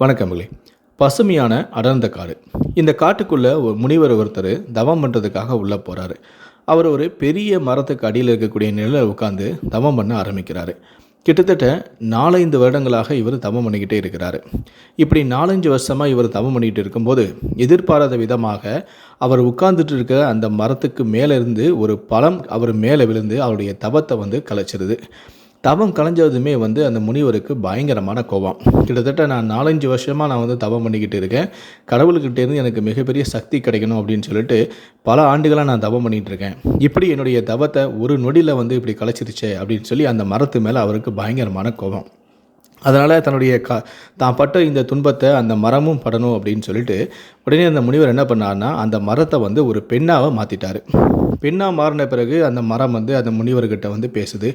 வணக்கங்களே பசுமையான அடர்ந்த காடு. இந்த காட்டுக்குள்ளே ஒரு முனிவர் ஒருத்தர் தவம் பண்ணுறதுக்காக உள்ளே போகிறாரு அவர் ஒரு பெரிய மரத்துக்கு அடியில் இருக்கக்கூடிய நிழலில் உட்காந்து தவம் பண்ண ஆரம்பிக்கிறாரு. கிட்டத்தட்ட நாலஞ்சு வருடங்களாக இவர் தவம் பண்ணிக்கிட்டே இருக்கிறார். இப்படி நாலஞ்சு வருஷமாக இவர் தவம் பண்ணிக்கிட்டு இருக்கும்போது எதிர்பாராத விதமாக அவர் உட்கார்ந்துட்டு இருக்க அந்த மரத்துக்கு மேலே இருந்து ஒரு பழம் அவர் மேலே விழுந்து அவருடைய தவத்தை வந்து கலைச்சிருது. தவம் கலைஞ்சதுமே வந்து அந்த முனிவருக்கு பயங்கரமான கோபம். கிட்டத்தட்ட நான் நாலஞ்சு வருஷமாக நான் வந்து தவம் பண்ணிக்கிட்டு இருக்கேன். கடவுள்கிட்டேருந்து எனக்கு மிகப்பெரிய சக்தி கிடைக்கணும் அப்படின்னு சொல்லிட்டு பல ஆண்டுகளாக நான் தவம் பண்ணிகிட்டு இருக்கேன். இப்படி என்னுடைய தவத்தை ஒரு நொடியில் வந்து இப்படி கலைச்சிருச்சே அப்படின்னு சொல்லி அந்த மரத்து மேலே அவருக்கு பயங்கரமான கோபம். அதனால் தன்னுடைய க தான் பட்ட இந்த துன்பத்தை அந்த மரமும் படணும் அப்படின்னு சொல்லிட்டு உடனே அந்த முனிவர் என்ன பண்ணார்னா அந்த மரத்தை வந்து ஒரு பெண்ணாக மாற்றிட்டார் பெண்ணாக மாறின பிறகு அந்த மரம் வந்து அந்த முனிவர்கிட்ட வந்து பேசுது.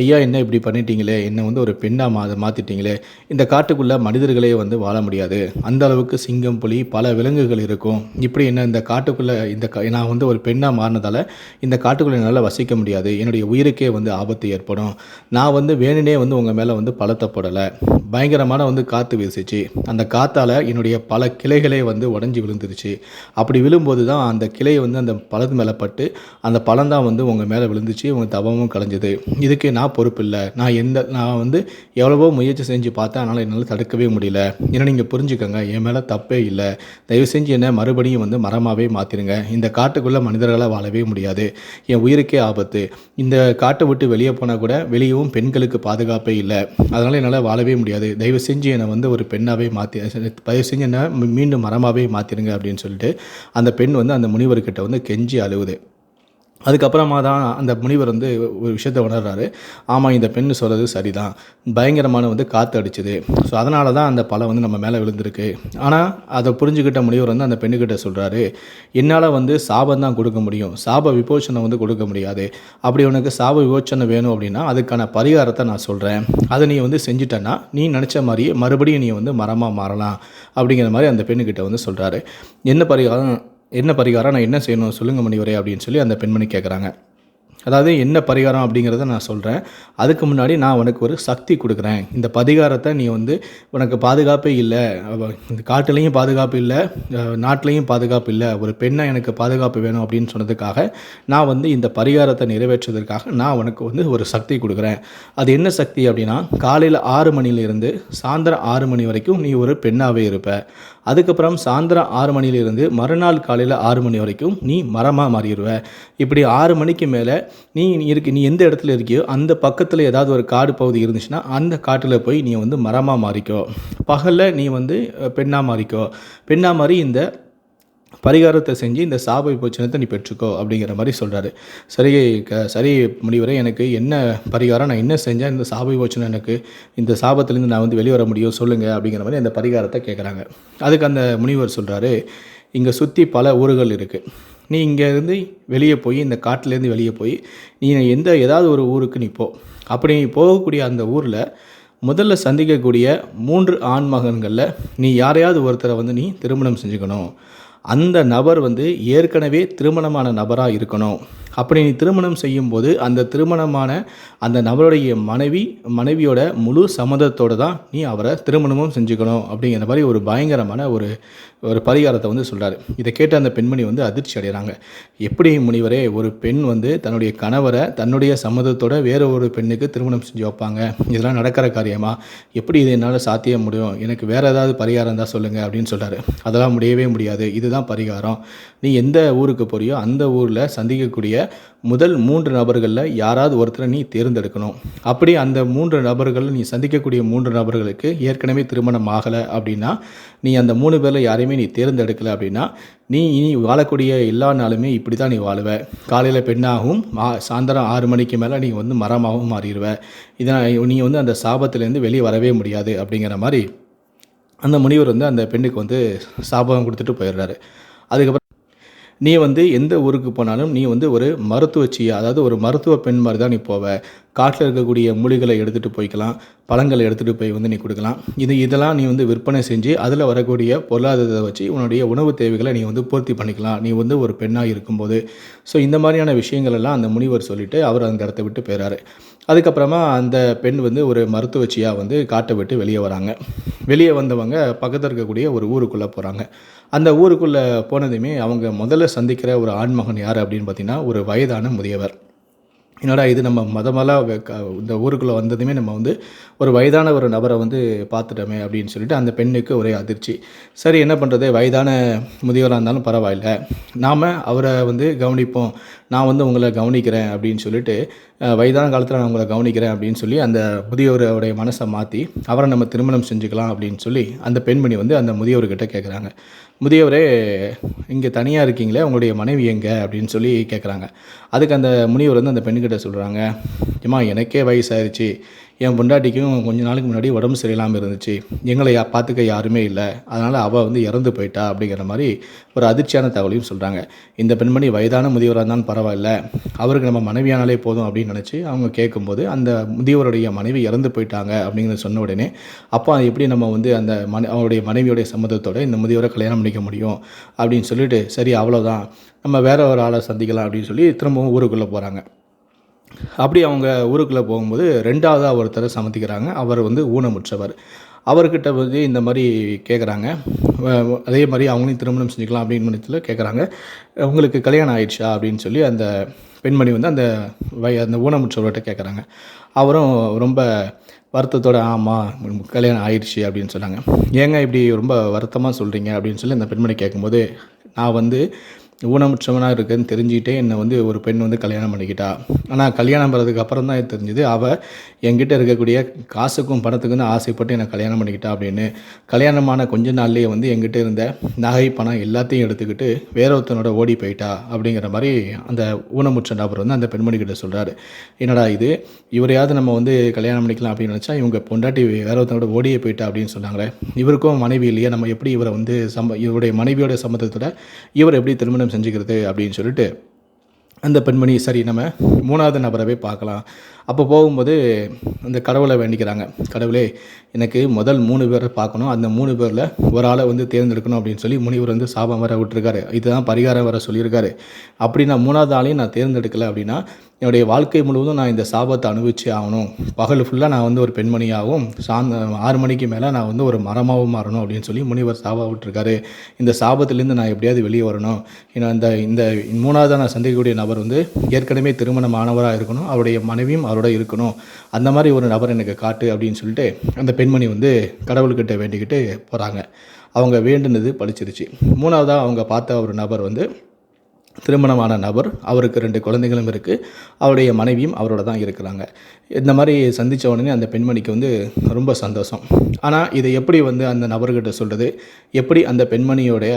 ஐயா என்ன இப்படி பண்ணிட்டீங்களே? என்னை வந்து ஒரு பெண்ணாக மா மாற்றிட்டீங்களே இந்த காட்டுக்குள்ளே மனிதர்களே வந்து வாழ முடியாது. அந்த அளவுக்கு சிங்கம் புலி பல விலங்குகள் இருக்கும். இப்படி என்ன இந்த காட்டுக்குள்ளே இந்த க நான் வந்து ஒரு பெண்ணாக மாறினதால் இந்த காட்டுக்குள்ளே என்னால் வசிக்க முடியாது. என்னுடைய உயிருக்கே வந்து ஆபத்து ஏற்படும். நான் வந்து வேணுனே வந்து உங்கள் மேலே வந்து பலத்தப்படலை பயங்கரமான வந்து காற்று வீசிச்சு. அந்த காற்றால் என்னுடைய பல கிளைகளே வந்து உடஞ்சி விழுந்துருச்சு. அப்படி விழும்போது தான் அந்த கிளை வந்து அந்த பழத்து மேலே பட்டு அந்த பழம் தான் வந்து உங்கள் மேலே விழுந்துச்சு உங்கள் தவமும் கலைஞ்சது. இதுக்கு நான் பொறுப்பு இல்லை. நான் எந்த நான் வந்து எவ்வளவோ முயற்சி செஞ்சு பார்த்தேன். அதனால் என்னால் தடுக்கவே முடியல. ஏன்னா நீங்கள் புரிஞ்சுக்கோங்க. என் மேலே தப்பே இல்லை. தயவு செஞ்சு என்ன மறுபடியும் வந்து மரமாகவே மாற்றிடுங்க இந்த காட்டுக்குள்ளே மனிதர்களால் வாழவே முடியாது. என் உயிருக்கே ஆபத்து. இந்த காட்டை விட்டு வெளியே போனால் கூட வெளியவும் பெண்களுக்கு பாதுகாப்பே இல்லை. அதனால் என்னால் வாழவே முடியாது. தயவு செஞ்சு என்னை வந்து ஒரு பெண்ணாகவே மாற்றி தயவு செஞ்சு என்னை மீண்டும் மரமாகவே மாற்றிடுங்க அப்படின்னு சொல்லிட்டு அந்த பெண் வந்து அந்த முனிவர்கிட்ட வந்து கெஞ்சி அழுவுது. அதுக்கப்புறமா தான் அந்த முனிவர் வந்து ஒரு விஷயத்தை உணர்றாரு. ஆமாம் இந்த பெண் சொல்கிறது சரிதான். பயங்கரமான வந்து காற்று அடிச்சுது. ஸோ அதனால தான் அந்த பழம் வந்து நம்ம மேலே விழுந்திருக்கு. ஆனால் அதை புரிஞ்சுக்கிட்ட முனிவர் வந்து அந்த பெண்ணுக்கிட்ட சொல்கிறாரு என்னால் வந்து சாபம் தான் கொடுக்க முடியும். சாப விமோச்சனை வந்து கொடுக்க முடியாது. அப்படி உனக்கு சாப விமோச்சனை வேணும் அப்படின்னா அதுக்கான பரிகாரத்தை நான் சொல்கிறேன் அதை நீ வந்து செஞ்சிட்டன்னா நீ நினச்ச மாதிரியே மறுபடியும் நீ வந்து மரமாக மாறலாம். அப்படிங்கிற மாதிரி அந்த பெண்ணுக்கிட்ட வந்து சொல்கிறாரு என்ன பரிகாரம்? என்ன பரிகாரம் நான் என்ன செய்யணும் சொல்லுங்கள் மணிவரே அப்படின்னு சொல்லி அந்த பெண்மணி கேட்குறாங்க அதாவது என்ன பரிகாரம் அப்படிங்கிறத நான் சொல்கிறேன் அதுக்கு முன்னாடி நான் உனக்கு ஒரு சக்தி கொடுக்குறேன். இந்த பரிகாரத்தை நீ வந்து உனக்கு பாதுகாப்பே இல்லை. இந்த காட்டுலேயும் பாதுகாப்பு இல்லை நாட்டிலையும் பாதுகாப்பு இல்லை. ஒரு பெண்ணை எனக்கு பாதுகாப்பு வேணும் அப்படின்னு சொன்னதுக்காக நான் வந்து இந்த பரிகாரத்தை நிறைவேற்றுவதற்காக நான் உனக்கு வந்து ஒரு சக்தி கொடுக்குறேன். அது என்ன சக்தி அப்படின்னா காலையில் ஆறு மணிலேருந்து சாயந்தரம் ஆறு மணி வரைக்கும் நீ ஒரு பெண்ணாகவே இருப்ப. அதுக்கப்புறம் சாயந்தரம் ஆறு மணியிலிருந்து மறுநாள் காலையில் ஆறு மணி வரைக்கும் நீ மரமாக மாறிடுவ. இப்படி ஆறு மணிக்கு மேலே நீ இருக்கு நீ எந்த இடத்துல இருக்கியோ அந்த பக்கத்தில் ஏதாவது ஒரு காடு பகுதி இருந்துச்சுன்னா அந்த காட்டில் போய் நீ வந்து மரமாக மாறிக்கோ. பகலில் நீ வந்து பெண்ணாக மாறிக்கோ. பெண்ணாக மாறி இந்த பரிகாரத்தை செஞ்சு இந்த சாப விபோச்சனத்தை நீ பெற்றுக்கோ அப்படிங்கிற மாதிரி சொல்கிறாரு சரி க சரி முடிவரை எனக்கு என்ன பரிகாரம்? நான் என்ன செஞ்சேன் இந்த சாப விபோச்சனம் எனக்கு இந்த சாபத்துலேருந்து நான் வந்து வெளியே வர முடியும்? சொல்லுங்கள் அப்படிங்கிற மாதிரி அந்த பரிகாரத்தை கேட்குறாங்க அதுக்கு அந்த முனிவர் சொல்கிறாரு இங்கே சுற்றி பல ஊர்கள் இருக்குது நீ இங்கேருந்து வெளியே போய் இந்த காட்டிலேருந்து வெளியே போய் நீ எந்த ஏதாவது ஒரு ஊருக்கு நீ போ. அப்படி நீ போகக்கூடிய அந்த ஊரில் முதல்ல சந்திக்கக்கூடிய மூன்று ஆண் மகன்களில் நீ யாரையாவது ஒருத்தரை வந்து நீ திருமணம் செஞ்சுக்கணும். அந்த நபர் வந்து ஏற்கனவே திருமணமான நபராக இருக்கணும். அப்படி நீ திருமணம் செய்யும்போது அந்த திருமணமான அந்த நபருடைய மனைவி மனைவியோட முழு சம்மதத்தோடு தான் நீ அவரை திருமணமும் செஞ்சுக்கணும் அப்படிங்கிற மாதிரி ஒரு பயங்கரமான ஒரு ஒரு பரிகாரத்தை வந்து சொல்கிறாரு இதை கேட்ட அந்த பெண்மணி வந்து அதிர்ச்சி அடைகிறாங்க எப்படி முனிவரே ஒரு பெண் வந்து தன்னுடைய கணவரை தன்னுடைய சம்மதத்தோட வேற ஒரு பெண்ணுக்கு திருமணம் செஞ்சு வைப்பாங்க. இதெல்லாம் நடக்கிற காரியமா? எப்படி இது என்னால் சாத்திய முடியும்? எனக்கு வேறு ஏதாவது பரிகாரம் தான் சொல்லுங்கள் அப்படின்னு சொல்கிறாரு அதெல்லாம் முடியவே முடியாது. இதுதான் பரிகாரம். நீ எந்த ஊருக்கு போறியோ அந்த ஊரில் சந்திக்கக்கூடிய முதல் மூன்று நபர்களில் யாராவது ஒருத்தரை நீ தேர்ந்தெடுக்கணும். அப்படி அந்த மூன்று நபர்கள் நீ சந்திக்கக்கூடிய மூன்று நபர்களுக்கு ஏற்கனவே திருமணம் ஆகலை அப்படின்னா நீ அந்த மூணு பேரில் யாரையும் நீ தேர்ந்தெடுக்கலை அப்படின்னா நீ இனி வாழக்கூடிய எல்லா நாளுமே இப்படி தான் நீ வாழுவ. காலையில் பெண்ணாகவும் மா சாயந்தரம் ஆறு மணிக்கு மேலே நீ வந்து மரமாகவும் மாறிடுவ. இதனால் நீ வந்து அந்த சாபத்திலேருந்து வெளியே வரவே முடியாது அப்படிங்கிற மாதிரி அந்த முனிவர் வந்து அந்த பெண்ணுக்கு வந்து சாபம் கொடுத்துட்டு போயிடுறாரு. அதுக்கப்புறம் நீ வந்து எந்த ஊருக்கு போனாலும் நீ வந்து ஒரு மருத்துவச்சியா அதாவது ஒரு மருத்துவ பெண் மாதிரி தான் நீ போவ. காட்டில் இருக்கக்கூடிய மூலிகளை எடுத்துகிட்டு போய்க்கலாம் பழங்களை எடுத்துகிட்டு போய் வந்து நீ கொடுக்கலாம். இது இதெல்லாம் நீ வந்து விற்பனை செஞ்சு அதில் வரக்கூடிய பொருளாதாரத்தை வச்சு உன்னுடைய உணவு தேவைகளை நீ வந்து பூர்த்தி பண்ணிக்கலாம். நீ வந்து ஒரு பெண்ணாக இருக்கும்போது. ஸோ இந்த மாதிரியான விஷயங்கள் எல்லாம் அந்த முனிவர் சொல்லிவிட்டு அவர் அந்த இடத்த விட்டு போயிறாரு. அதுக்கப்புறமா அந்த பெண் வந்து ஒரு மருத்துவச்சியாக வந்து காட்டை விட்டு வெளியே வராங்க. வெளியே வந்தவங்க பக்கத்தில் இருக்கக்கூடிய ஒரு ஊருக்குள்ளே போகிறாங்க அந்த ஊருக்குள்ளே போனதுமே அவங்க முதல்ல சந்திக்கிற ஒரு ஆண்மகன் யார் அப்படின்னு பார்த்தீங்கன்னா ஒரு வயதான முதியவர். என்னடா இது நம்ம மதமெல்லாம் இந்த ஊருக்குள்ளே வந்ததுமே நம்ம வந்து ஒரு வயதான ஒரு நபரை வந்து பார்த்துட்டோமே அப்படின்னு சொல்லிட்டு அந்த பெண்ணுக்கு ஒரே அதிர்ச்சி. சரி என்ன பண்ணுறது வயதான முதியவராக இருந்தாலும் பரவாயில்ல. நாம் அவரை வந்து கவனிப்போம். நான் வந்து உங்களை கவனிக்கிறேன் அப்படின்னு சொல்லிட்டு வயதான காலத்தில் நான் உங்களை கவனிக்கிறேன் அப்படின்னு சொல்லி அந்த முதியவருடைய மனசை மாற்றி அவரை நம்ம திருமணம் செஞ்சுக்கலாம் அப்படின்னு சொல்லி அந்த பெண்மணி வந்து அந்த முதியவர்கிட்ட கேட்குறாங்க முதியவரே இங்கே தனியாக இருக்கீங்களே உங்களுடைய மனைவி எங்கே? அப்படின்னு சொல்லி கேட்குறாங்க அதுக்கு அந்த முனிவர் வந்து அந்த பெண்ணுக்கிட்ட சொல்கிறாங்க ஏம்மா எனக்கே வயசாயிருச்சு. என் பொண்டாட்டிக்கும் கொஞ்ச நாளுக்கு முன்னாடி உடம்பு சரியில்லாமல் இருந்துச்சு. எங்களை யா பார்த்துக்க யாருமே இல்லை. அதனால் அவள் வந்து இறந்து போயிட்டா. அப்படிங்கிற மாதிரி ஒரு அதிர்ச்சியான தகவலையும் சொல்கிறாங்க இந்த பெண்மணி வயதான முதியவராக இருந்தாலும் பரவாயில்ல. அவருக்கு நம்ம மனைவியானாலே போதும் அப்படின்னு நினச்சி அவங்க கேட்கும்போது அந்த முதியவருடைய மனைவி இறந்து போயிட்டாங்க அப்படிங்கிறத சொன்ன உடனே அப்போ எப்படி நம்ம வந்து அந்த மன அவருடைய மனைவியுடைய சம்மந்தத்தோடு இந்த முதியவரை கல்யாணம் பண்ணிக்க முடியும்? அப்படின்னு சொல்லிட்டு சரி அவ்வளோதான் நம்ம வேற ஒரு ஆளை சந்திக்கலாம். அப்படின்னு சொல்லி திரும்பவும் ஊருக்குள்ளே போகிறாங்க அப்படி அவங்க ஊருக்குள்ளே போகும்போது ரெண்டாவதாக ஒருத்தரை சமத்திக்கிறாங்க அவர் வந்து ஊனமுற்றவர். அவர்கிட்ட வந்து இந்த மாதிரி கேட்குறாங்க அதே மாதிரி அவங்களையும் திருமணம் செஞ்சுக்கலாம் அப்படின்னு மனத்தில் கேட்குறாங்க உங்களுக்கு கல்யாணம் ஆயிடுச்சா? அப்படின்னு சொல்லி அந்த பெண்மணி வந்து அந்த வய அந்த ஊனமுற்றவர்கிட்ட கேட்குறாங்க அவரும் ரொம்ப வருத்தத்தோட ஆமாம் கல்யாணம் ஆயிடுச்சு அப்படின்னு சொன்னாங்க. ஏங்க இப்படி ரொம்ப வருத்தமாக சொல்கிறீங்க அப்படின்னு சொல்லி அந்த பெண்மணி கேட்கும்போது நான் வந்து ஊனமுற்றவனாக இருக்குதுன்னு தெரிஞ்சுக்கிட்டே என்னை வந்து ஒரு பெண் வந்து கல்யாணம் பண்ணிக்கிட்டா. ஆனால் கல்யாணம் பண்ணுறதுக்கு அப்புறம் தான் இது தெரிஞ்சுது அவள் என்கிட்ட இருக்கக்கூடிய காசுக்கும் பணத்துக்கும் தான் ஆசைப்பட்டு என்னை கல்யாணம் பண்ணிக்கிட்டா அப்படின்னு. கல்யாணமான கொஞ்ச நாள்லேயே வந்து என்கிட்ட இருந்த நகை பணம் எல்லாத்தையும் எடுத்துக்கிட்டு வேற ஒருத்தனோட ஓடி போயிட்டா அப்படிங்கிற மாதிரி அந்த ஊனமுற்ற நபர் வந்து அந்த பெண்மணிக்கிட்ட சொல்கிறாரு என்னடா இது? இவரையாவது நம்ம வந்து கல்யாணம் பண்ணிக்கலாம் அப்படின்னு நினச்சா இவங்க பொண்டாட்டி வேற ஒருத்தனோட ஓடியே போயிட்டா அப்படின்னு சொன்னாங்களே. இவருக்கும் மனைவி இல்லையா நம்ம எப்படி இவரை வந்து சம்ப இவருடைய மனைவியோட சம்மந்தத்தோட இவர் எப்படி திருமணம் செஞ்சுக்கிறது அப்படின்னு சொல்லிட்டு அந்த பெண்மணி சரி நம்ம மூணாவது நபரவே பார்க்கலாம். அப்போ போகும்போது அந்த கடவுளை வேண்டிக்கிறாங்க. கடவுளே எனக்கு முதல் மூணு பேரை பார்க்கணும். அந்த மூணு பேரில் ஒரு ஆளை வந்து தேர்ந்தெடுக்கணும் அப்படின்னு சொல்லி முனிவர் வந்து சாபம் வர விட்டுருக்காரு. இதுதான் பரிகாரம் வர சொல்லியிருக்காரு. அப்படி நான் மூணாவது ஆளையும் நான் தேர்ந்தெடுக்கலை அப்படின்னா என்னுடைய வாழ்க்கை முழுவதும் நான் இந்த சாபத்தை அனுபவிச்சு ஆகணும். பகல் ஃபுல்லாக நான் வந்து ஒரு பெண்மணியாகவும் சாந்த ஆறு மணிக்கு மேலே நான் வந்து ஒரு மரமாகவும் மாறணும் அப்படின்னு சொல்லி முனிவர் சாபா விட்டுருக்காரு. இந்த சாபத்திலேருந்து நான் எப்படியாவது வெளியே வரணும். ஏன்னா இந்த இந்த மூணாவது நான் சந்திக்கக்கூடிய நபர் வந்து ஏற்கனவே திருமணம் ஆனவராக இருக்கணும். அவருடைய மனைவியும் அவரோட இருக்கணும். அந்த மாதிரி ஒரு நபர் எனக்கு காட்டு அப்படின்னு சொல்லிட்டு அந்த பெண்மணி வந்து கடவுள்கிட்ட வேண்டிக்கிட்டு போகிறாங்க அவங்க வேண்டுனது பழிச்சிருச்சு. மூணாவதாக அவங்க பார்த்த ஒரு நபர் வந்து திருமணமான நபர் அவருக்கு ரெண்டு குழந்தைகளும் இருக்குது அவருடைய மனைவியும் அவரோட தான் இருக்கிறாங்க. இந்த மாதிரி சந்தித்த உடனே அந்த பெண்மணிக்கு வந்து ரொம்ப சந்தோஷம். ஆனால் இதை எப்படி வந்து அந்த நபர்கிட்ட சொல்கிறது எப்படி அந்த பெண்மணியோடைய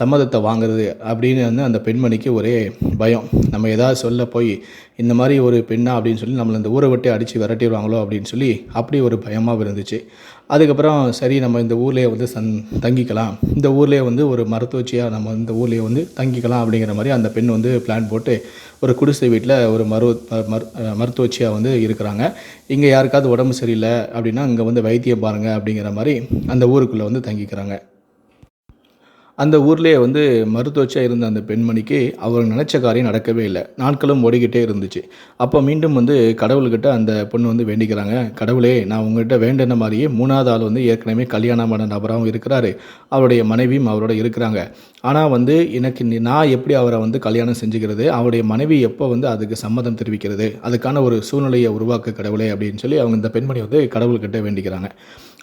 சம்மதத்தை வாங்குறது? அப்படின்னு வந்து அந்த பெண்மணிக்கு ஒரே பயம். நம்ம ஏதாவது சொல்ல போய் இந்த மாதிரி ஒரு பெண்ணா அப்படின்னு சொல்லி நம்மளை இந்த ஊரை விட்டு அடித்து விரட்டிடுவாங்களோ அப்படின்னு சொல்லி அப்படி ஒரு பயமாக இருந்துச்சு. அதுக்கப்புறம் சரி நம்ம இந்த ஊர்லேயே வந்து சந் தங்கிக்கலாம். இந்த ஊர்லேயே வந்து ஒரு மருத்துவச்சியாக நம்ம இந்த ஊர்லேயே வந்து தங்கிக்கலாம் அப்படிங்கிற மாதிரி அந்த பெண் வந்து பிளான் போட்டு ஒரு குடிசை வீட்டில் ஒரு மரு மருத்துவச்சியாக வந்து இருக்கிறாங்க. இங்கே யாருக்காவது உடம்பு சரியில்லை அப்படின்னா இங்கே வந்து வைத்தியம் பாருங்கள் அப்படிங்கிற மாதிரி அந்த ஊருக்குள்ளே வந்து தங்கிக்கிறாங்க. அந்த ஊர்லேயே வந்து மருத்துவச்சாக இருந்த அந்த பெண்மணிக்கு அவர் நினச்ச காரியம் நடக்கவே இல்லை. நாட்களும் ஓடிக்கிட்டே இருந்துச்சு. அப்போ மீண்டும் வந்து கடவுள்கிட்ட அந்த பொண்ணு வந்து வேண்டிக்கிறாங்க. கடவுளே நான் உங்கள்கிட்ட வேண்டின மாதிரியே மூணாவது ஆள் வந்து ஏற்கனவே கல்யாணமான நபராகவும் இருக்கிறாரு. அவருடைய மனைவியும் அவரோட இருக்கிறாங்க. ஆனால் வந்து எனக்கு நான் எப்படி அவரை வந்து கல்யாணம் செஞ்சுக்கிறது? அவருடைய மனைவி எப்போ வந்து அதுக்கு சம்மதம் தெரிவிக்கிறது? அதுக்கான ஒரு சூழ்நிலையை உருவாக்க கடவுளே அப்படின்னு சொல்லி அவங்க இந்த பெண்மணி வந்து கடவுள்கிட்ட வேண்டிக்கிறாங்க.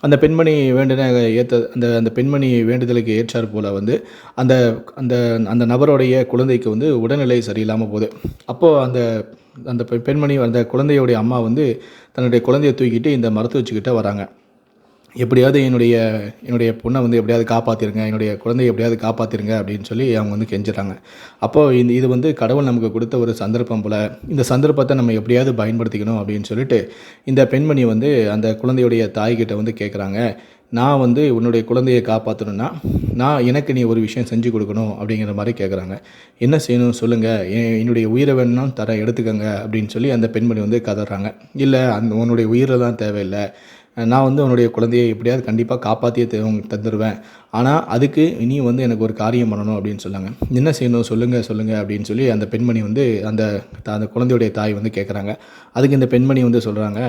அந்த பெண்மணி வேண்டின ஏற்ற அந்த அந்த பெண்மணி வேண்டுதலுக்கு ஏற்றார் போல் வந்து அந்த அந்த அந்த நபருடைய குழந்தைக்கு வந்து உடல்நிலை சரியில்லாமல் போகுது. அப்போது அந்த அந்த பெண்மணி அந்த குழந்தையுடைய அம்மா வந்து தன்னுடைய குழந்தையை தூக்கிட்டு இந்த மருத்துவச்சிக்கிட்ட வராங்க. எப்படியாவது என்னுடைய என்னுடைய பொண்ணை வந்து எப்படியாவது காப்பாற்றிருங்க என்னுடைய குழந்தையை எப்படியாவது காப்பாற்றிருங்க அப்படின்னு சொல்லி அவங்க வந்து கெஞ்சுறாங்க. அப்போது இந்த இது வந்து கடவுள் நமக்கு கொடுத்த ஒரு சந்தர்ப்பம் போல் இந்த சந்தர்ப்பத்தை நம்ம எப்படியாவது பயன்படுத்திக்கணும் அப்படின்னு சொல்லிட்டு இந்த பெண்மணி வந்து அந்த குழந்தையுடைய தாய்கிட்ட வந்து கேட்குறாங்க நான் வந்து உன்னுடைய குழந்தையை காப்பாற்றணுன்னா நான் எனக்கு நீ ஒரு விஷயம் செஞ்சு கொடுக்கணும் அப்படிங்கிற மாதிரி கேட்குறாங்க என்ன செய்யணும் சொல்லுங்கள் என்னுடைய உயிரை வேணும்னா தரேன் எடுத்துக்கங்க அப்படின்னு சொல்லி அந்த பெண்மணி வந்து கதறாங்க. இல்லை அந்த உன்னுடைய உயிரை தான் தேவையில்லை. நான் வந்து உன்னுடைய குழந்தையை எப்படியாவது கண்டிப்பாக காப்பாற்றியே தந்துடுவேன் ஆனால் அதுக்கு இனி வந்து எனக்கு ஒரு காரியம் பண்ணணும் அப்படின்னு சொன்னாங்க. என்ன செய்யணும்? சொல்லுங்கள் சொல்லுங்கள் அப்படின்னு சொல்லி அந்த பெண்மணி வந்து அந்த அந்த குழந்தையுடைய தாய் வந்து கேட்குறாங்க அதுக்கு இந்த பெண்மணி வந்து சொல்கிறாங்க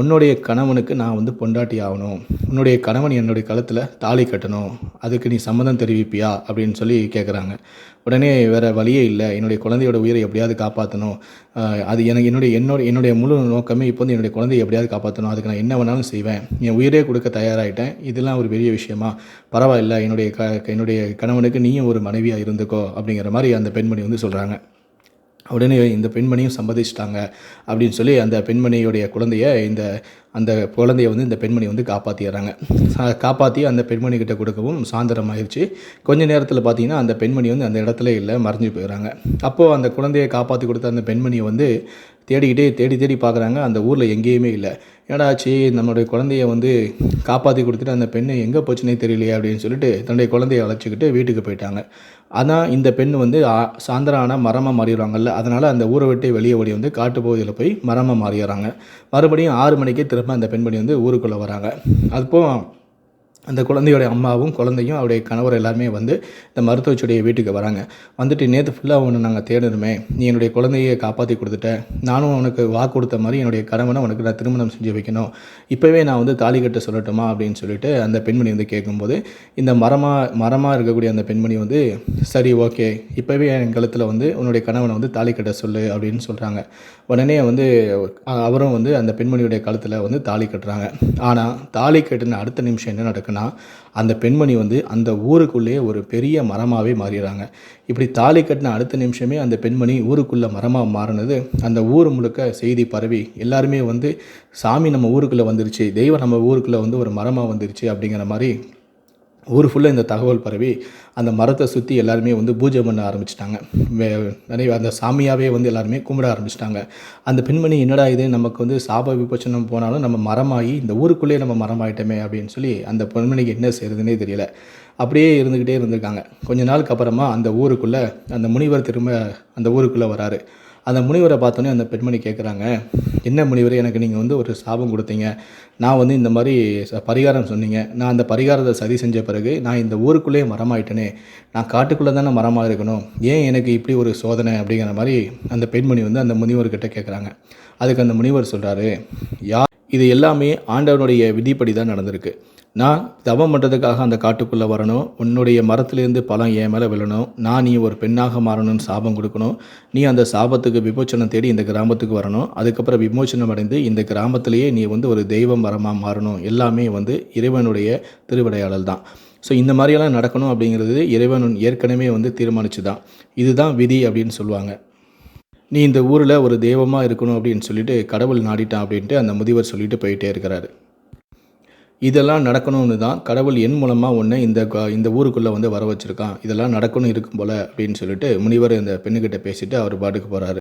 உன்னுடைய கணவனுக்கு நான் வந்து பொண்டாட்டி ஆகணும். உன்னுடைய கணவன் என்னுடைய கழுத்தில் தாலி கட்டணும். அதுக்கு நீ சம்மதம் தெரிவிப்பியா? அப்படின்னு சொல்லி கேட்குறாங்க உடனே வேறு வழியே இல்லை. என்னுடைய குழந்தையோட உயிரை எப்படியாவது காப்பாற்றணும் அது எனக்கு என்னுடைய என்னோட என்னுடைய முழு நோக்கமே இப்போ வந்து என்னுடைய குழந்தையை எப்படியாவது காப்பாற்றணும் அதுக்கு நான் என்ன வேணாலும் செய்வேன். என் உயிரே கொடுக்க தயாராகிட்டேன் இதெல்லாம் ஒரு பெரிய விஷயமா? பரவாயில்ல. என்னுடைய க என்னுடைய கணவனுக்கு நீயும் ஒரு மனைவியாக இருந்துக்கோ அப்படிங்கிற மாதிரி அந்த பெண்மணி வந்து சொல்கிறாங்க உடனே இந்த பெண்மணியும் சம்மதிச்சிட்டாங்க அப்படின்னு சொல்லி அந்த பெண்மணியுடைய குழந்தைய இந்த அந்த குழந்தைய வந்து இந்த பெண்மணி வந்து காப்பாற்றிடுறாங்க காப்பாற்றி அந்த பெண்மணி கிட்ட கொடுக்கவும் சாயந்தரம் ஆயிடுச்சு. கொஞ்ச நேரத்தில் பார்த்தீங்கன்னா அந்த பெண்மணி வந்து அந்த இடத்துல இல்லை மறைஞ்சு போயிடுறாங்க. அப்போது அந்த குழந்தையை காப்பாற்றி கொடுத்த அந்த பெண்மணியை வந்து தேடிக்கிட்டே தேடி தேடி பார்க்குறாங்க. அந்த ஊரில் எங்கேயுமே இல்லை. ஏடா ஆச்சு? நம்மளுடைய குழந்தைய வந்து காப்பாற்றி கொடுத்துட்டு அந்த பெண்ணு எங்கே போச்சுனே தெரியலையே அப்படின்னு சொல்லிட்டு தன்னுடைய குழந்தைய அழைச்சிக்கிட்டு வீட்டுக்கு போயிட்டாங்க. அதான் இந்த பெண் வந்து ஆ- சாயந்தரம் ஆனால் மரமாக மாறிடுவாங்கல்ல அதனால் அந்த ஊரை விட்டு வெளியே ஓடி வந்து காட்டுப்பகுதியில் போய் மரமாக மாறிடுறாங்க. மறுபடியும் ஆறு மணிக்கே திரும்ப அந்த பெண்மணி வந்து ஊருக்குள்ளே வராங்க. அதுப்போ அந்த குழந்தையோடைய அம்மாவும் குழந்தையும் அவருடைய கணவர் எல்லாருமே வந்து இந்த மருத்துவச்சுடைய வீட்டுக்கு வராங்க. வந்துட்டு நேற்று ஃபுல்லாக ஒன்று நாங்கள் தேடணுமே நீ என்னுடைய குழந்தையை காப்பாற்றி கொடுத்துட்ட. நானும் உனக்கு வாக்கு கொடுத்த மாதிரி என்னுடைய கணவனை உனக்கு நான் திருமணம் செஞ்சு வைக்கணும். இப்போவே நான் வந்து தாலி கட்ட சொல்லட்டுமா? அப்படின்னு சொல்லிட்டு அந்த பெண்மணி வந்து கேட்கும்போது இந்த மரமாக மரமாக இருக்கக்கூடிய அந்த பெண்மணி வந்து சரி ஓகே. இப்போவே என் கழுத்தில் வந்து உன்னுடைய கணவனை வந்து தாலி கட்ட சொல்லு அப்படின்னு சொல்கிறாங்க உடனே வந்து அவரும் வந்து அந்த பெண்மணியுடைய கழுத்தில் வந்து தாலி கட்டுறாங்க. ஆனால் தாலி கட்டின அடுத்த நிமிஷம் என்ன நடக்குன்னா அந்த பெண்மணி வந்து அந்த ஊருக்குள்ளேயே ஒரு பெரிய மரமாகவே மாறிடுறாங்க. இப்படி தாலி கட்டின அடுத்த நிமிஷமே அந்த பெண்மணி ஊருக்குள்ளே மரமாக மாறினது. அந்த ஊர் முழுக்க செய்தி பரவி எல்லாருமே வந்து சாமி நம்ம ஊருக்குள்ளே வந்துருச்சு. தெய்வம் நம்ம ஊருக்குள்ளே வந்து ஒரு மரமாக வந்துருச்சு அப்படிங்கிற மாதிரி ஊர் ஃபுல்லாக இந்த தகவல் பரவி அந்த மரத்தை சுற்றி எல்லாருமே வந்து பூஜை பண்ண ஆரம்பிச்சிட்டாங்க. நிறைய அந்த சாமியாகவே வந்து எல்லாருமே கும்பிட ஆரம்பிச்சிட்டாங்க. அந்த பெண்மணி என்னடா இது? நமக்கு வந்து சாப விபச்சனம் போனாலும் நம்ம மரமாகி இந்த ஊருக்குள்ளேயே நம்ம மரமாயிட்டோமே அப்படின்னு சொல்லி அந்த பெண்மணிக்கு என்ன செய்யறதுனே தெரியல. அப்படியே இருந்துக்கிட்டே இருந்திருக்காங்க. கொஞ்ச நாளுக்கு அப்புறமா அந்த ஊருக்குள்ளே அந்த முனிவர் திரும்ப அந்த ஊருக்குள்ளே வராரு. அந்த முனிவரை பார்த்தோன்னே அந்த பெண்மணி கேட்குறாங்க என்ன முனிவர் எனக்கு நீங்கள் வந்து ஒரு சாபம் கொடுத்தீங்க. நான் வந்து இந்த மாதிரி ச- பரிகாரம் சொன்னீங்க. நான் அந்த பரிகாரத்தை சரி செஞ்ச பிறகு நான் இந்த ஊருக்குள்ளேயே மரமாயிட்டேனே. நான் காட்டுக்குள்ளே தானே மரமாக இருக்கணும். ஏன் எனக்கு இப்படி ஒரு சோதனை? அப்படிங்கிற மாதிரி அந்த பெண்மணி வந்து அந்த முனிவர்கிட்ட கேட்குறாங்க அதுக்கு அந்த முனிவர் சொல்கிறாரு யார் இது எல்லாமே ஆண்டவனுடைய விதிப்படி தான் நடந்திருக்கு. நான் தவம் பண்ணுறதுக்காக அந்த காட்டுக்குள்ளே வரணும். உன்னுடைய மரத்துலேருந்து பழம் என் மேலே விழணும். நான் நீ ஒரு பெண்ணாக மாறணும்னு சாபம் கொடுக்கணும். நீ அந்த சாபத்துக்கு விமோச்சனம் தேடி இந்த கிராமத்துக்கு வரணும். அதுக்கப்புறம் விமோச்சனம் அடைந்து இந்த கிராமத்திலேயே நீ வந்து ஒரு தெய்வ மரமாக மாறணும். எல்லாமே வந்து இறைவனுடைய திருவிடையாடல் தான். ஸோ இந்த மாதிரியெல்லாம் நடக்கணும் அப்படிங்கிறது இறைவன் ஏற்கனவே வந்து தீர்மானிச்சு தான் இதுதான் விதி அப்படின்னு சொல்லுவாங்க. நீ இந்த ஊரில் ஒரு தெய்வமாக இருக்கணும் அப்படின்னு சொல்லிட்டு கடவுள் நாடிட்டான் அப்படின்ட்டு அந்த முதியவர் சொல்லிட்டு போயிட்டே இருக்கிறாரு. இதெல்லாம் நடக்கணும்னு தான் கடவுள் என் மூலமாக ஒன்று இந்த இந்த ஊருக்குள்ளே வந்து வர வச்சுருக்கான். இதெல்லாம் நடக்கணும் இருக்கும் போல் அப்படின்னு சொல்லிட்டு முனிவர் இந்த பெண்ணுக்கிட்ட பேசிவிட்டு அவர் பாட்டுக்கு போகிறாரு